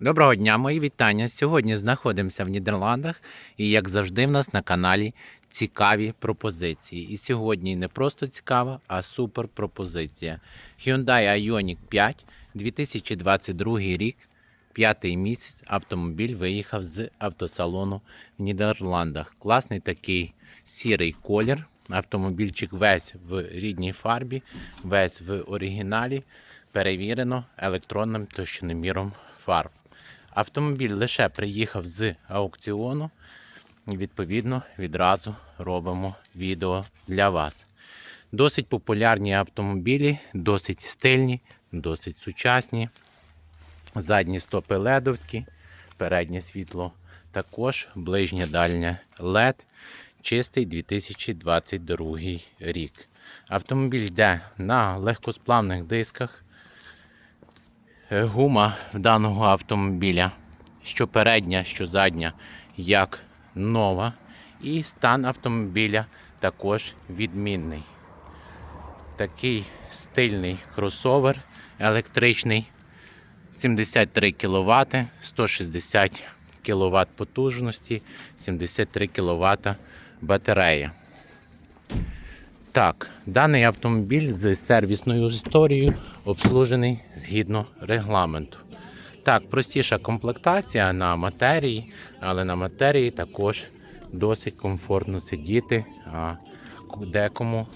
Доброго дня, мої вітання. Сьогодні знаходимося в Нідерландах і, як завжди, в нас на каналі цікаві пропозиції. І сьогодні не просто цікава, а супер пропозиція. Hyundai Ioniq 5, 2022 рік, п'ятий місяць. Автомобіль виїхав з автосалону в Нідерландах. Класний такий сірий колір. Автомобільчик весь в рідній фарбі, весь в оригіналі. Перевірено електронним тощиноміром фарб. Автомобіль лише приїхав з аукціону. І відповідно відразу робимо відео для вас. Досить популярні автомобілі, досить стильні, досить сучасні. Задні стопи ледовські, переднє світло також, ближнє дальнє LED, чистий 2022 рік. Автомобіль йде на легкосплавних дисках. Е, Гума даного автомобіля, що передня, що задня, як нова. І стан автомобіля також відмінний. Такий стильний кросовер електричний. 73 кВт, 160 кВт потужності, 73 кВт батарея. Так, даний автомобіль з сервісною історією обслужений згідно регламенту. Так, простіша комплектація на матерії, але на матерії також досить комфортно сидіти, а декому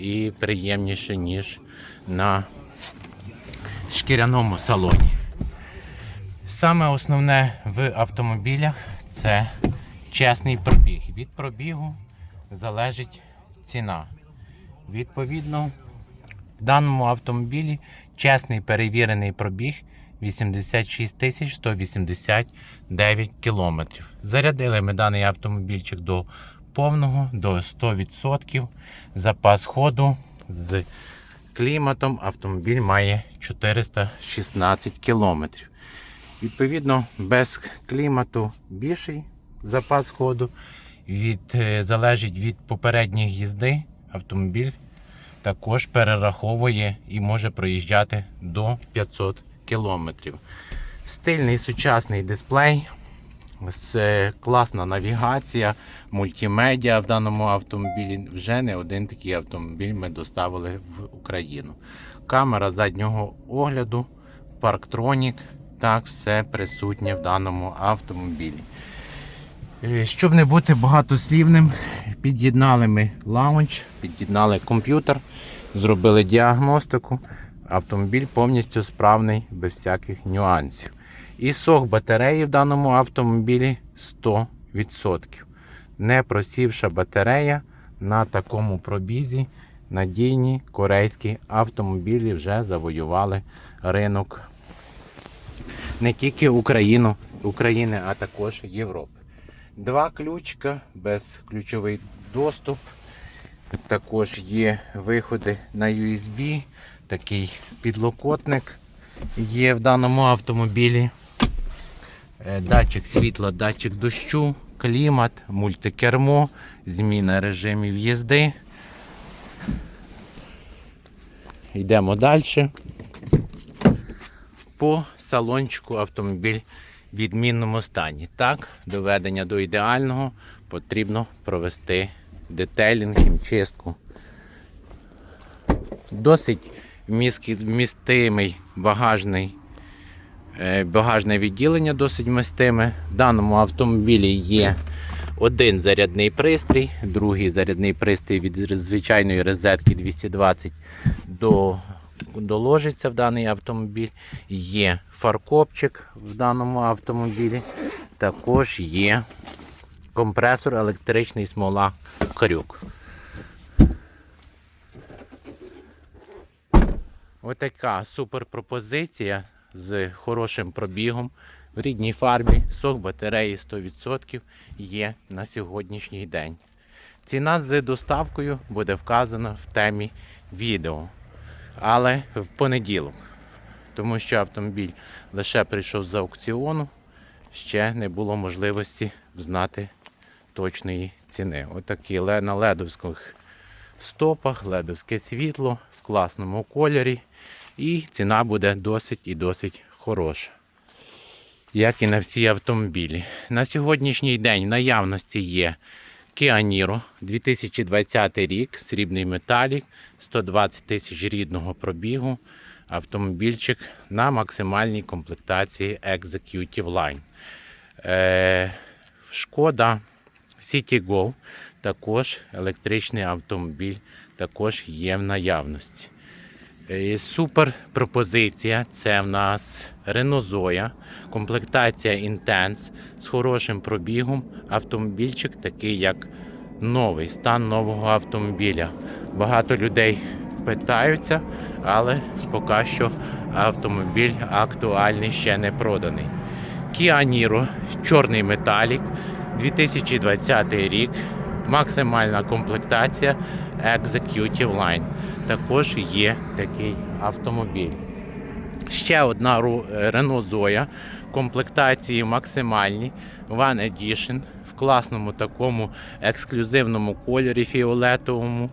і приємніше, ніж на шкіряному салоні. Саме основне в автомобілях це чесний пробіг. Від пробігу залежить ціна. Відповідно, в даному автомобілі чесний перевірений пробіг 86 189 кілометрів. Зарядили ми даний автомобільчик до повного, до 100%. Запас ходу з кліматом автомобіль має 416 кілометрів. Відповідно, без клімату більший запас ходу. Від, е, залежить від попередньої їзди. Автомобіль також перераховує і може проїжджати до 500 кілометрів. Стильний сучасний дисплей, з- класна навігація, мультимедіа в даному автомобілі. Вже не один такий автомобіль ми доставили в Україну. Камера заднього огляду, парктронік. Так, все присутнє в даному автомобілі. Е, Щоб не бути багатослівним, під'єднали ми лаунч, під'єднали комп'ютер, зробили діагностику. Автомобіль повністю справний, без всяких нюансів. І сох батареї в даному автомобілі 100%. Не просівша батарея на такому пробізі. Надійні корейські автомобілі вже завоювали ринок не тільки Україну, України, а також Європи. Два ключка, безключовий доступ. Також є виходи на USB, такий підлокотник є в даному автомобілі. Е, Датчик світла, датчик дощу, клімат, мультикермо, зміна режимів їзди. Йдемо далі. По салончику автомобіль відмінному стані. Так, доведення до ідеального потрібно провести детейлінг, хімчистку. Досить вміст- вмістимий багажний, е, багажне відділення досить вмістиме. В даному автомобілі є один зарядний пристрій, другий зарядний пристрій від звичайної розетки 220 до доложиться в даний автомобіль. Є фаркопчик в даному автомобілі. Також є компресор електричний смола крюк. Отака супер пропозиція з хорошим пробігом в рідній фарбі. Сок батареї 100% є на сьогоднішній день. Ціна з доставкою буде вказана в темі відео але в понеділок. Тому що автомобіль лише прийшов з аукціону, ще не було можливості знати точної ціни. Отакі на ледовських стопах, ледовське світло в класному кольорі. І ціна буде досить і досить хороша. як і на всі автомобілі. На сьогоднішній день в наявності є Kia Niro 2020 рік, срібний металік, 120 тисяч рідного пробігу. Автомобільчик на максимальній комплектації Executive Line. Е, Шкода Citigo, також електричний автомобіль, також є в наявності. Е, Супер пропозиція. Це в нас Zoe, комплектація Intense з хорошим пробігом. Автомобільчик такий, як новий стан нового автомобіля. Багато людей питаються, але поки що автомобіль актуальний ще не проданий. Niro, чорний металік, 2020 рік, максимальна комплектація Executive Line. Також є такий автомобіль. Ще одна Renault Zoe, комплектації максимальні, One Edition, в класному такому ексклюзивному кольорі фіолетовому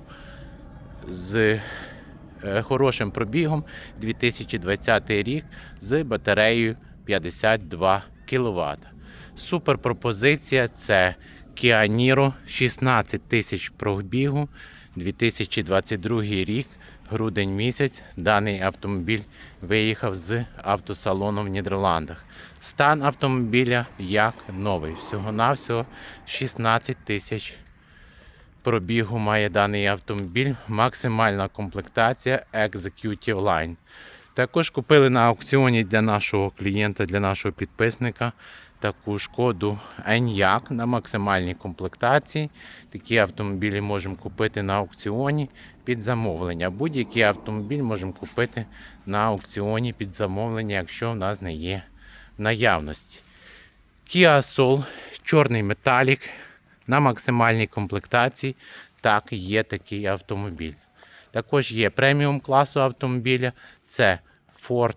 з е, хорошим пробігом 2020 рік з батареєю 52 кВт. Супер пропозиція це Niro 16 тисяч пробігу 2022 рік, грудень місяць. Даний автомобіль виїхав з автосалону в Нідерландах. Стан автомобіля як новий. Всього-навсього 16 тисяч пробігу має даний автомобіль. Максимальна комплектація Executive Line. Також купили на аукціоні для нашого клієнта, для нашого підписника таку шкоду Enyaq на максимальній комплектації. Такі автомобілі можемо купити на аукціоні під замовлення. Будь-який автомобіль можемо купити на аукціоні під замовлення, якщо в нас не є в наявності. Kia Soul, чорний металік на максимальній комплектації. Так, є такий автомобіль. Також є преміум класу автомобіля. Це Ford,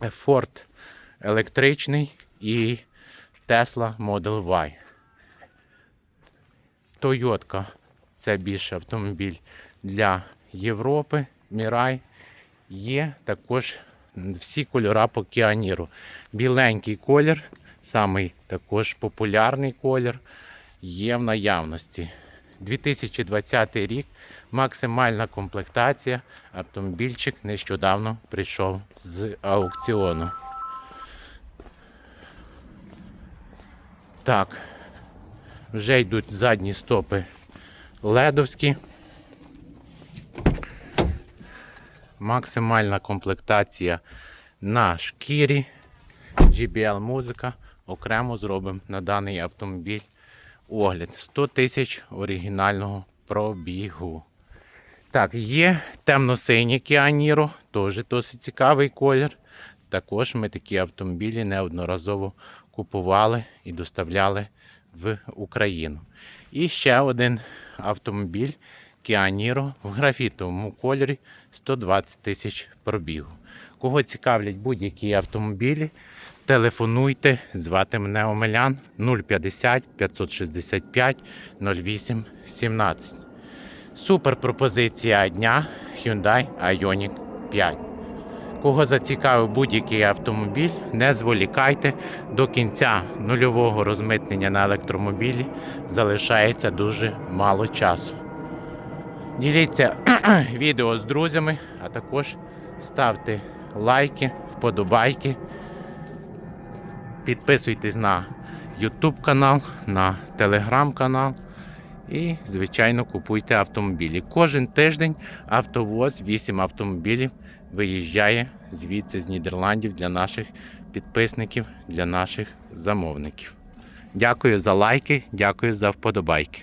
Ford електричний і Tesla Model Y. Toyota це більше автомобіль для Європи. Мірай є також всі кольори по Niro. Біленький колір, самий також популярний колір, є в наявності. 2020 рік, максимальна комплектація. Автомобільчик нещодавно прийшов з аукціону. Так, вже йдуть задні стопи ледовські. Максимальна комплектація на шкірі. GBL музика. Окремо зробимо на даний автомобіль огляд. 100 тисяч оригінального пробігу. Так, є темно-синій Niro, теж досить цікавий колір. Також ми такі автомобілі неодноразово купували і доставляли в Україну. І ще один автомобіль Kia Niro в графітовому кольорі 120 тисяч пробігу. Кого цікавлять будь-які автомобілі, телефонуйте, звати мене Омелян 050 565 08 17. Супер пропозиція дня Hyundai Ioniq 5. Кого зацікавив будь-який автомобіль, не зволікайте. До кінця нульового розмитнення на електромобілі залишається дуже мало часу. Діліться відео з друзями, а також ставте лайки, вподобайки. Підписуйтесь на YouTube канал, на Telegram канал. І, звичайно, купуйте автомобілі. Кожен тиждень автовоз 8 автомобілів виїжджає звідси з Нідерландів для наших підписників, для наших замовників. Дякую за лайки, дякую за вподобайки.